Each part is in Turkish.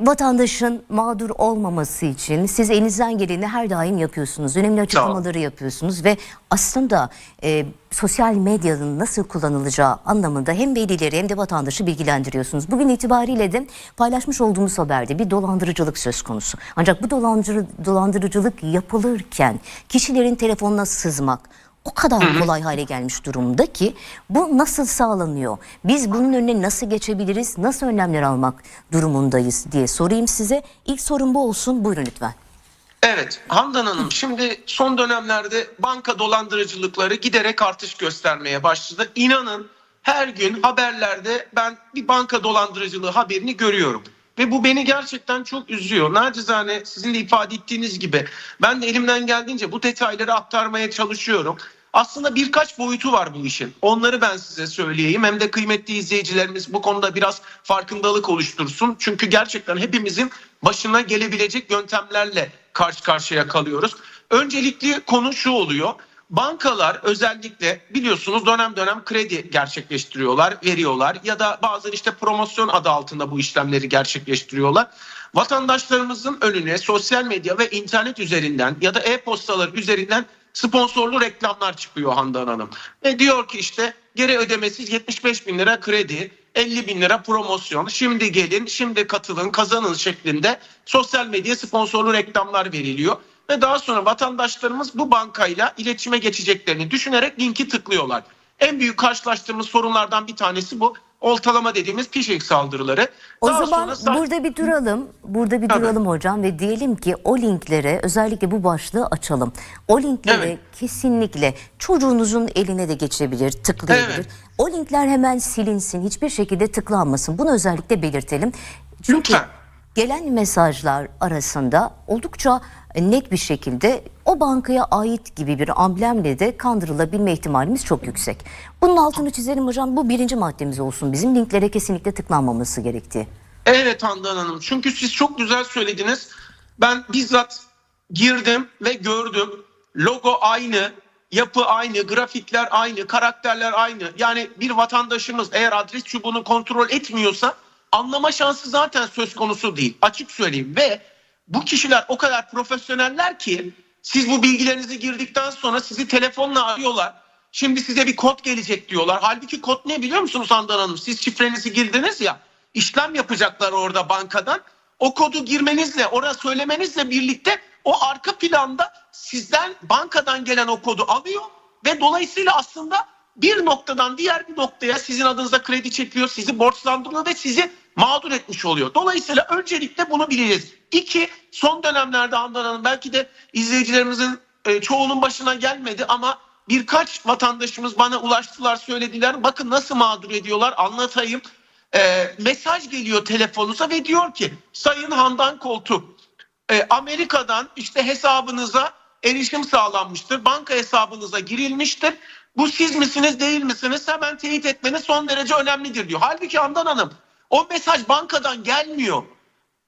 vatandaşın mağdur olmaması için siz elinizden geleni her daim yapıyorsunuz. Önemli açıklamaları yapıyorsunuz ve aslında e, sosyal medyanın nasıl kullanılacağı anlamında hem velileri hem de vatandaşı bilgilendiriyorsunuz. Bugün itibariyle de paylaşmış olduğumuz haberde bir dolandırıcılık söz konusu. Ancak bu dolandırı, dolandırıcılık yapılırken kişilerin telefonuna sızmak, o kadar kolay hale gelmiş durumda ki bu nasıl sağlanıyor? Biz bunun önüne nasıl geçebiliriz? Nasıl önlemler almak durumundayız diye sorayım size. İlk sorum bu olsun. Buyurun lütfen. Evet Handan Hanım şimdi son dönemlerde banka dolandırıcılıkları giderek artış göstermeye başladı. İnanın her gün haberlerde ben bir banka dolandırıcılığı haberini görüyorum. Ve bu beni gerçekten çok üzüyor. Nacizane sizin de ifade ettiğiniz gibi ben de elimden geldiğince bu detayları aktarmaya çalışıyorum. Aslında birkaç boyutu var bu işin. Onları ben size söyleyeyim. Hem de kıymetli izleyicilerimiz bu konuda biraz farkındalık oluştursun. Çünkü gerçekten hepimizin başına gelebilecek yöntemlerle karşı karşıya kalıyoruz. Öncelikli konu şu oluyor. Bankalar özellikle biliyorsunuz dönem dönem kredi gerçekleştiriyorlar, veriyorlar ya da bazen işte promosyon adı altında bu işlemleri gerçekleştiriyorlar. Vatandaşlarımızın önüne sosyal medya ve internet üzerinden ya da e-postalar üzerinden sponsorlu reklamlar çıkıyor Handan Hanım. Ve diyor ki işte geri ödemesiz 75 bin lira kredi, 50 bin lira promosyon, şimdi gelin, şimdi katılın, kazanın şeklinde sosyal medya sponsorlu reklamlar veriliyor. Ve daha sonra vatandaşlarımız bu bankayla iletişime geçeceklerini düşünerek linki tıklıyorlar. En büyük karşılaştığımız sorunlardan bir tanesi bu. Oltalama dediğimiz phishing saldırıları. O Daha zaman sonra- burada bir duralım. Burada bir Tabii. duralım hocam ve diyelim ki o linklere özellikle bu başlığı açalım. O linklere Evet. kesinlikle çocuğunuzun eline de geçebilir, tıklayabilir. Evet. O linkler hemen silinsin, hiçbir şekilde tıklanmasın. Bunu özellikle belirtelim. Çünkü Lütfen. Gelen mesajlar arasında oldukça net bir şekilde o bankaya ait gibi bir amblemle de kandırılabilme ihtimalimiz çok yüksek. Bunun altını çizelim hocam. Bu birinci maddemiz olsun. Bizim linklere kesinlikle tıklanmaması gerektiği. Evet Handan Hanım. Çünkü siz çok güzel söylediniz. Ben bizzat girdim ve gördüm. Logo aynı, yapı aynı, grafikler aynı, karakterler aynı. Yani bir vatandaşımız eğer adres çubuğunu kontrol etmiyorsa anlama şansı zaten söz konusu değil. Açık söyleyeyim ve bu kişiler o kadar profesyoneller ki siz bu bilgilerinizi girdikten sonra sizi telefonla arıyorlar. Şimdi size bir kod gelecek diyorlar. Halbuki kod ne biliyor musunuz Handan Hanım? Siz şifrenizi girdiniz ya işlem yapacaklar orada bankadan. O kodu girmenizle, oraya söylemenizle birlikte o arka planda sizden bankadan gelen o kodu alıyor ve dolayısıyla aslında bir noktadan diğer bir noktaya sizin adınıza kredi çekiyor, sizi borçlandırıyor ve sizi mağdur etmiş oluyor. Dolayısıyla öncelikle bunu bileceğiz. İki, son dönemlerde Handan Hanım belki de izleyicilerimizin e, çoğunun başına gelmedi ama birkaç vatandaşımız bana ulaştılar söylediler. Bakın nasıl mağdur ediyorlar anlatayım. E, mesaj geliyor telefonunuza ve diyor ki Sayın Handan Koltuk e, Amerika'dan işte hesabınıza erişim sağlanmıştır. Banka hesabınıza girilmiştir. Bu siz misiniz değil misiniz hemen teyit etmeniz son derece önemlidir diyor. Halbuki Handan Hanım o mesaj bankadan gelmiyor.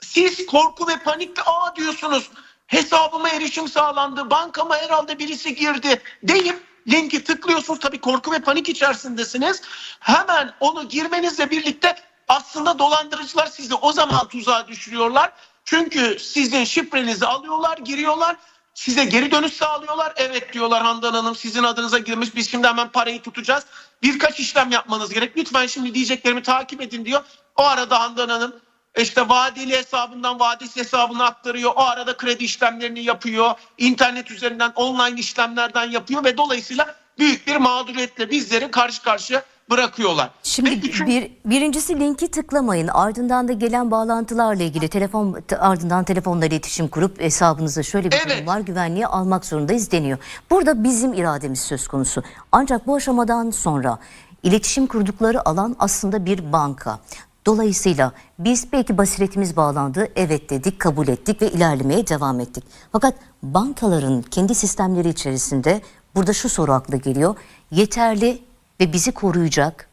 Siz korku ve panikle aa diyorsunuz hesabıma erişim sağlandı bankama herhalde birisi girdi deyip linki tıklıyorsunuz tabii korku ve panik içerisindesiniz. Hemen onu girmenizle birlikte aslında dolandırıcılar sizi o zaman tuzağa düşürüyorlar. Çünkü sizin şifrenizi alıyorlar giriyorlar size geri dönüş sağlıyorlar. Evet diyorlar Handan Hanım sizin adınıza girmiş biz şimdi hemen parayı tutacağız. Birkaç işlem yapmanız gerek. Lütfen şimdi diyeceklerimi takip edin diyor. O arada Handan Hanım işte vadeli hesabından vadesiz hesabına aktarıyor. O arada kredi işlemlerini yapıyor. İnternet üzerinden online işlemlerden yapıyor ve dolayısıyla büyük bir mağduriyetle bizleri karşı karşıya bırakıyorlar. Şimdi Ve üçün- bir, birincisi linki tıklamayın. Ardından da gelen bağlantılarla ilgili telefon ardından telefonla iletişim kurup hesabınıza şöyle bir Evet. durum var güvenliği almak zorundayız deniyor. Burada bizim irademiz söz konusu. Ancak bu aşamadan sonra iletişim kurdukları alan aslında bir banka. Dolayısıyla biz belki basiretimiz bağlandı, evet dedik, kabul ettik ve ilerlemeye devam ettik. Fakat bankaların kendi sistemleri içerisinde burada şu soru akla geliyor. Yeterli ve bizi koruyacak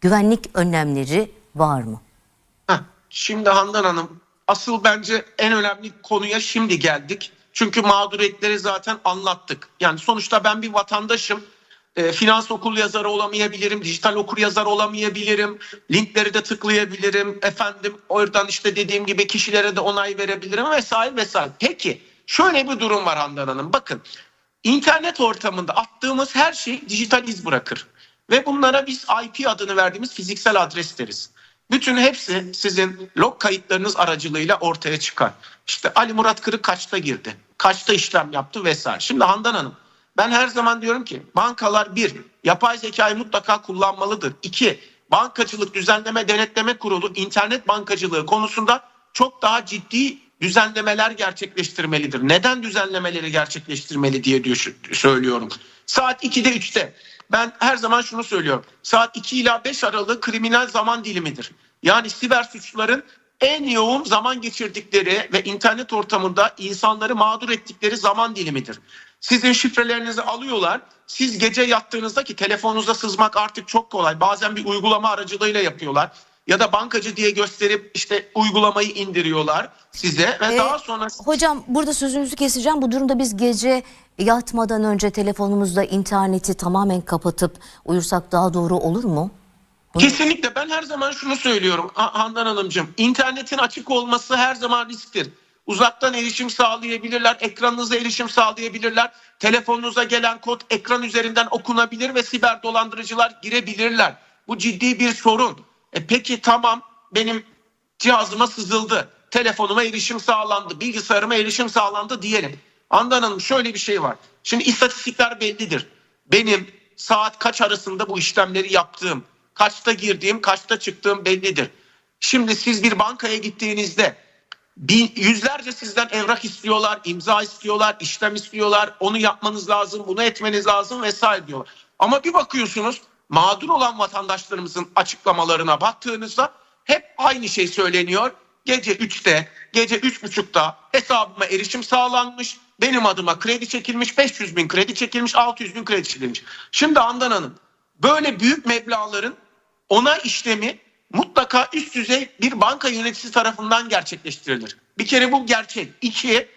güvenlik önlemleri var mı? Şimdi Handan Hanım asıl bence en önemli konuya şimdi geldik. Çünkü mağduriyetleri zaten anlattık. Yani sonuçta ben bir vatandaşım. e, finans okul yazarı olamayabilirim, dijital okur yazarı olamayabilirim, linkleri de tıklayabilirim, efendim oradan işte dediğim gibi kişilere de onay verebilirim vesaire vesaire. Peki şöyle bir durum var Handan Hanım bakın internet ortamında attığımız her şey dijital iz bırakır ve bunlara biz IP adını verdiğimiz fiziksel adres deriz. Bütün hepsi sizin log kayıtlarınız aracılığıyla ortaya çıkar. İşte Ali Murat Kırık kaçta girdi, kaçta işlem yaptı vesaire. Şimdi Handan Hanım ben her zaman diyorum ki bankalar bir, yapay zekayı mutlaka kullanmalıdır. İki, bankacılık düzenleme denetleme kurulu internet bankacılığı konusunda çok daha ciddi düzenlemeler gerçekleştirmelidir. Neden düzenlemeleri gerçekleştirmeli diye söylüyorum. Saat 2'de 3'te ben her zaman şunu söylüyorum. Saat 2 ila 5 aralığı kriminal zaman dilimidir. Yani siber suçluların en yoğun zaman geçirdikleri ve internet ortamında insanları mağdur ettikleri zaman dilimidir. Sizin şifrelerinizi alıyorlar. Siz gece yattığınızda ki telefonunuza sızmak artık çok kolay. Bazen bir uygulama aracılığıyla yapıyorlar. Ya da bankacı diye gösterip işte uygulamayı indiriyorlar size ve Ee, daha sonra Hocam burada sözünüzü keseceğim. Bu durumda biz gece yatmadan önce telefonumuzda interneti tamamen kapatıp uyursak daha doğru olur mu? Kesinlikle ben her zaman şunu söylüyorum Ha- Handan Hanımcığım. İnternetin açık olması her zaman risktir. Uzaktan erişim sağlayabilirler, ekranınıza erişim sağlayabilirler. Telefonunuza gelen kod ekran üzerinden okunabilir ve siber dolandırıcılar girebilirler. Bu ciddi bir sorun. E peki tamam benim cihazıma sızıldı. Telefonuma erişim sağlandı, bilgisayarıma erişim sağlandı diyelim. Handan Hanım şöyle bir şey var. Şimdi istatistikler bellidir. Benim saat kaç arasında bu işlemleri yaptığım, kaçta girdiğim, kaçta çıktığım bellidir. Şimdi siz bir bankaya gittiğinizde bin, yüzlerce sizden evrak istiyorlar, imza istiyorlar, işlem istiyorlar. Onu yapmanız lazım, bunu etmeniz lazım vesaire diyorlar. Ama bir bakıyorsunuz mağdur olan vatandaşlarımızın açıklamalarına baktığınızda hep aynı şey söyleniyor. Gece 3'te, gece 3.30'da hesabıma erişim sağlanmış. Benim adıma kredi çekilmiş, 500 bin kredi çekilmiş, 600 bin kredi çekilmiş. Şimdi Handan Hanım böyle büyük meblağların onay işlemi mutlaka üst düzey bir banka yöneticisi tarafından gerçekleştirilir. Bir kere bu gerçek. İki,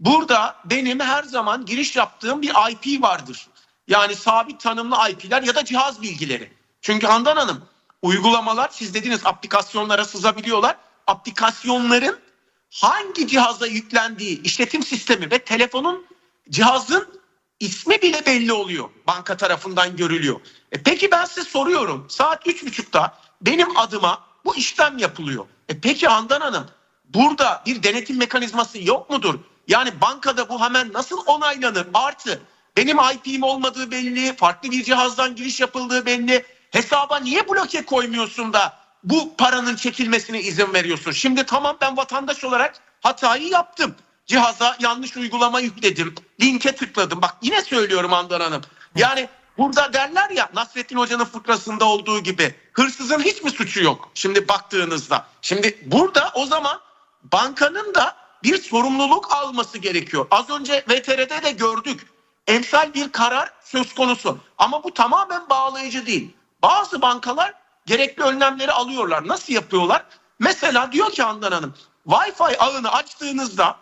burada benim her zaman giriş yaptığım bir IP vardır. Yani sabit tanımlı IP'ler ya da cihaz bilgileri. Çünkü Handan Hanım uygulamalar siz dediniz aplikasyonlara sızabiliyorlar. Aplikasyonların hangi cihaza yüklendiği işletim sistemi ve telefonun cihazın ismi bile belli oluyor. Banka tarafından görülüyor. E peki ben size soruyorum. Saat üç buçukta benim adıma bu işlem yapılıyor. E peki Handan Hanım burada bir denetim mekanizması yok mudur? Yani bankada bu hemen nasıl onaylanır? Artı benim IP'm olmadığı belli, farklı bir cihazdan giriş yapıldığı belli. Hesaba niye bloke koymuyorsun da bu paranın çekilmesine izin veriyorsun? Şimdi tamam ben vatandaş olarak hatayı yaptım. Cihaza yanlış uygulama yükledim. Linke tıkladım. Bak yine söylüyorum Handan Hanım. Yani burada derler ya Nasrettin Hoca'nın fıkrasında olduğu gibi hırsızın hiç mi suçu yok? Şimdi baktığınızda. Şimdi burada o zaman bankanın da bir sorumluluk alması gerekiyor. Az önce VTR'de de gördük. Emsal bir karar söz konusu. Ama bu tamamen bağlayıcı değil. Bazı bankalar gerekli önlemleri alıyorlar. Nasıl yapıyorlar? Mesela diyor ki Handan Hanım Wi-Fi ağını açtığınızda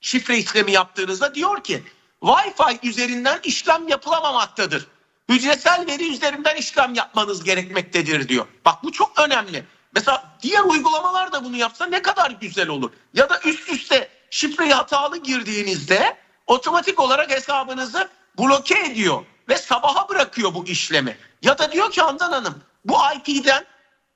şifre işlemi yaptığınızda diyor ki Wi-Fi üzerinden işlem yapılamamaktadır. Hücresel veri üzerinden işlem yapmanız gerekmektedir diyor. Bak bu çok önemli. Mesela diğer uygulamalar da bunu yapsa ne kadar güzel olur. Ya da üst üste şifreyi hatalı girdiğinizde otomatik olarak hesabınızı bloke ediyor ve sabaha bırakıyor bu işlemi. Ya da diyor ki Handan Hanım bu IP'den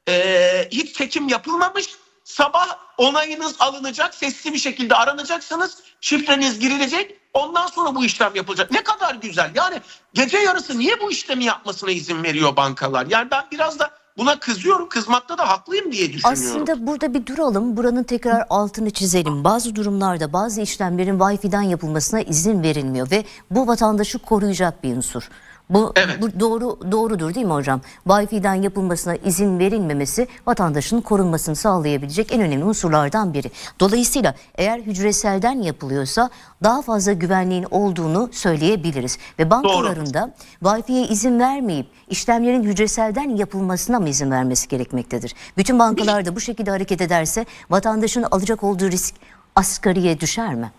ee, hiç çekim yapılmamış. Sabah onayınız alınacak, sesli bir şekilde aranacaksınız, şifreniz girilecek, ondan sonra bu işlem yapılacak. Ne kadar güzel. Yani gece yarısı niye bu işlemi yapmasına izin veriyor bankalar? Yani ben biraz da buna kızıyorum, kızmakta da haklıyım diye düşünüyorum. Aslında burada bir duralım. Buranın tekrar altını çizelim. Bazı durumlarda bazı işlemlerin Wi-Fi'den yapılmasına izin verilmiyor ve bu vatandaşı koruyacak bir unsur. Bu, Evet. bu doğru doğrudur değil mi hocam? Wi-Fi'den yapılmasına izin verilmemesi vatandaşın korunmasını sağlayabilecek en önemli unsurlardan biri. Dolayısıyla eğer hücreselden yapılıyorsa daha fazla güvenliğin olduğunu söyleyebiliriz. Ve bankalarında Wi-Fi'ye izin vermeyip işlemlerin hücreselden yapılmasına mı izin vermesi gerekmektedir? Bütün bankalar da bu şekilde hareket ederse vatandaşın alacak olduğu risk asgariye düşer mi?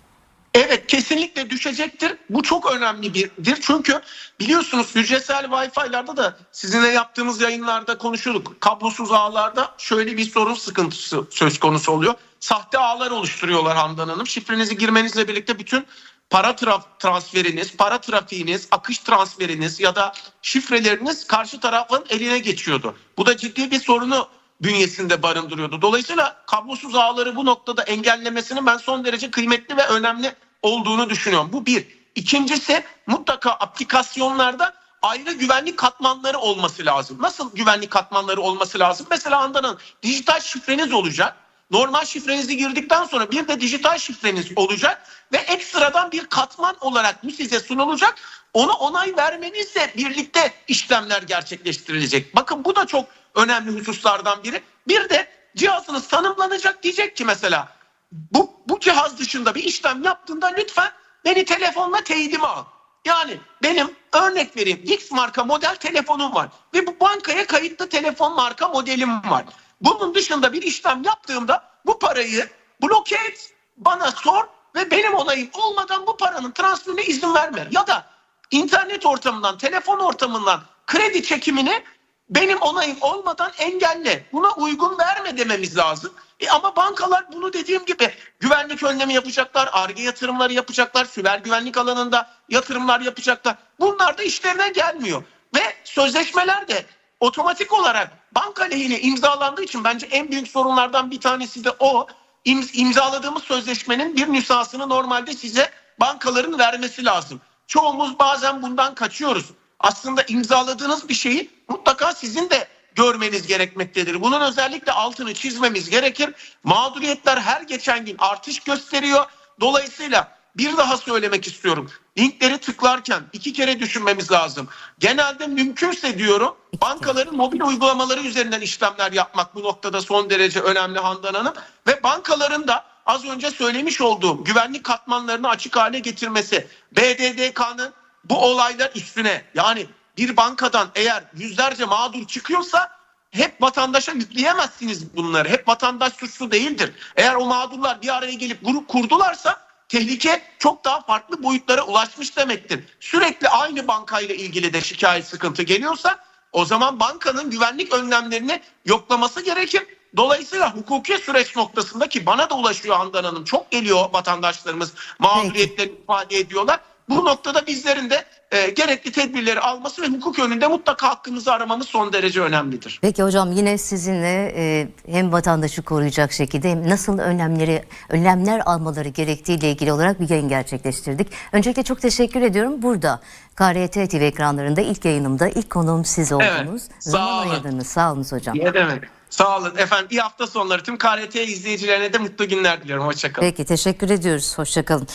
Evet kesinlikle düşecektir. Bu çok önemli birdir. Çünkü biliyorsunuz hücresel Wi-Fi'larda da sizinle yaptığımız yayınlarda konuşuyorduk. Kablosuz ağlarda şöyle bir sorun sıkıntısı söz konusu oluyor. Sahte ağlar oluşturuyorlar Handan Hanım. Şifrenizi girmenizle birlikte bütün para tra- transferiniz, para trafiğiniz, akış transferiniz ya da şifreleriniz karşı tarafın eline geçiyordu. Bu da ciddi bir sorunu bünyesinde barındırıyordu. Dolayısıyla kablosuz ağları bu noktada engellemesinin ben son derece kıymetli ve önemli olduğunu düşünüyorum. Bu bir. İkincisi mutlaka aplikasyonlarda ayrı güvenlik katmanları olması lazım. Nasıl güvenlik katmanları olması lazım? Mesela Handan'ın dijital şifreniz olacak. Normal şifrenizi girdikten sonra bir de dijital şifreniz olacak ve ekstradan bir katman olarak bu size sunulacak. Ona onay vermenizle birlikte işlemler gerçekleştirilecek. Bakın bu da çok önemli hususlardan biri. Bir de cihazınız tanımlanacak diyecek ki mesela bu, bu cihaz dışında bir işlem yaptığında lütfen beni telefonla teyidime al. Yani benim örnek vereyim X marka model telefonum var ve bu bankaya kayıtlı telefon marka modelim var. Bunun dışında bir işlem yaptığımda bu parayı bloke et, bana sor ve benim onayım olmadan bu paranın transferine izin verme. Ya da internet ortamından, telefon ortamından kredi çekimini benim onayım olmadan engelle. Buna uygun verme dememiz lazım. E ama bankalar bunu dediğim gibi güvenlik önlemi yapacaklar, arge yatırımları yapacaklar, siber güvenlik alanında yatırımlar yapacaklar. Bunlar da işlerine gelmiyor. Ve sözleşmeler de otomatik olarak banka lehine imzalandığı için bence en büyük sorunlardan bir tanesi de o. İm- imzaladığımız sözleşmenin bir nüshasını normalde size bankaların vermesi lazım. Çoğumuz bazen bundan kaçıyoruz. Aslında imzaladığınız bir şeyi mutlaka sizin de görmeniz gerekmektedir. Bunun özellikle altını çizmemiz gerekir. Mağduriyetler her geçen gün artış gösteriyor. Dolayısıyla bir daha söylemek istiyorum. Linkleri tıklarken iki kere düşünmemiz lazım. Genelde mümkünse diyorum bankaların mobil uygulamaları üzerinden işlemler yapmak bu noktada son derece önemli Handan Hanım. Ve bankaların da az önce söylemiş olduğum güvenlik katmanlarını açık hale getirmesi, BDDK'nın bu olaylar üstüne yani bir bankadan eğer yüzlerce mağdur çıkıyorsa hep vatandaşa yükleyemezsiniz bunları. Hep vatandaş suçlu değildir. Eğer o mağdurlar bir araya gelip grup kurdularsa tehlike çok daha farklı boyutlara ulaşmış demektir. Sürekli aynı bankayla ilgili de şikayet sıkıntı geliyorsa o zaman bankanın güvenlik önlemlerini yoklaması gerekir. Dolayısıyla hukuki süreç noktasında ki bana da ulaşıyor Handan Hanım çok geliyor vatandaşlarımız mağduriyetlerini ifade ediyorlar. Bu noktada bizlerin de e, gerekli tedbirleri alması ve hukuk önünde mutlaka hakkımızı aramamız son derece önemlidir. Peki hocam yine sizinle e, hem vatandaşı koruyacak şekilde hem nasıl önlemleri önlemler almaları gerektiğiyle ilgili olarak bir yayın gerçekleştirdik. Öncelikle çok teşekkür ediyorum. Burada KRT TV ekranlarında ilk yayınımda ilk konuğum siz oldunuz. sağ Zaman olun. ayırdınız. Sağ olun hocam. Ne demek? Sağ olun efendim. İyi hafta sonları. Tüm KRT izleyicilerine de mutlu günler diliyorum. Hoşçakalın. Peki teşekkür ediyoruz. Hoşçakalın.